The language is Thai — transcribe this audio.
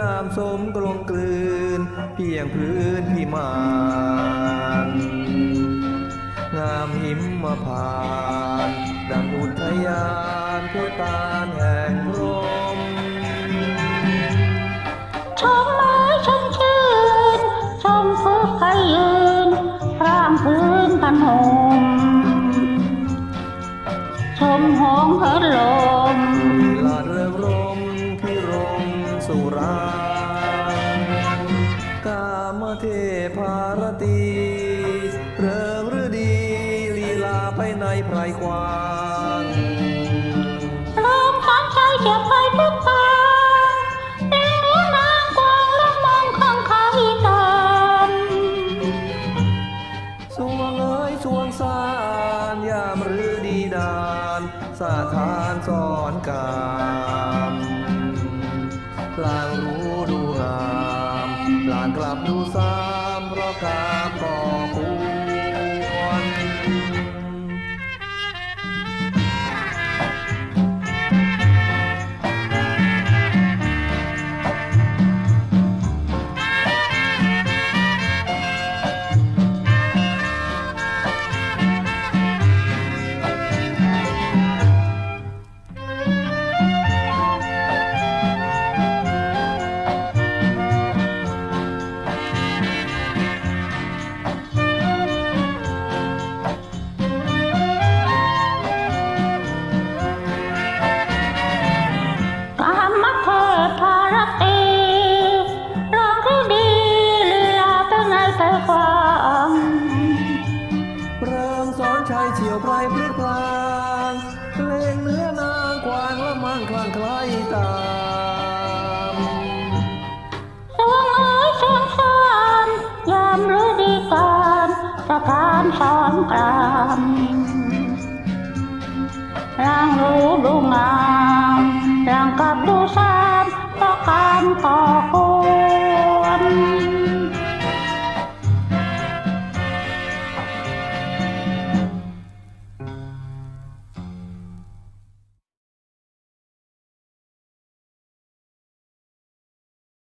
งามสมกลมกลืน เพียงพื้นพิมานงามหิมมาผ่านดังอุทยานพุทานแห่งรมชมไม้ชมชื่น ชมฟูไฟยืนพร่างพื้นกันหมชมหงเหินลมลามเทพารตีเริงฤดีลีลาไปในไพรกว้างลมพันใจเฉียบไปทุกทางเลี้ยงหัวนางกวางและมองข้างคาอีตามสวงเอ้ยสวงสารยามฤดีดานสาทานสอนกา ดูสามเพราะกามก่อคว มั่งคลั่งไคล้ตามสวงเอ้ยสวงสานยามฤดีการสถานสอนกรามร่างรู้ดูงามร่างกับดูสามประการต่อคู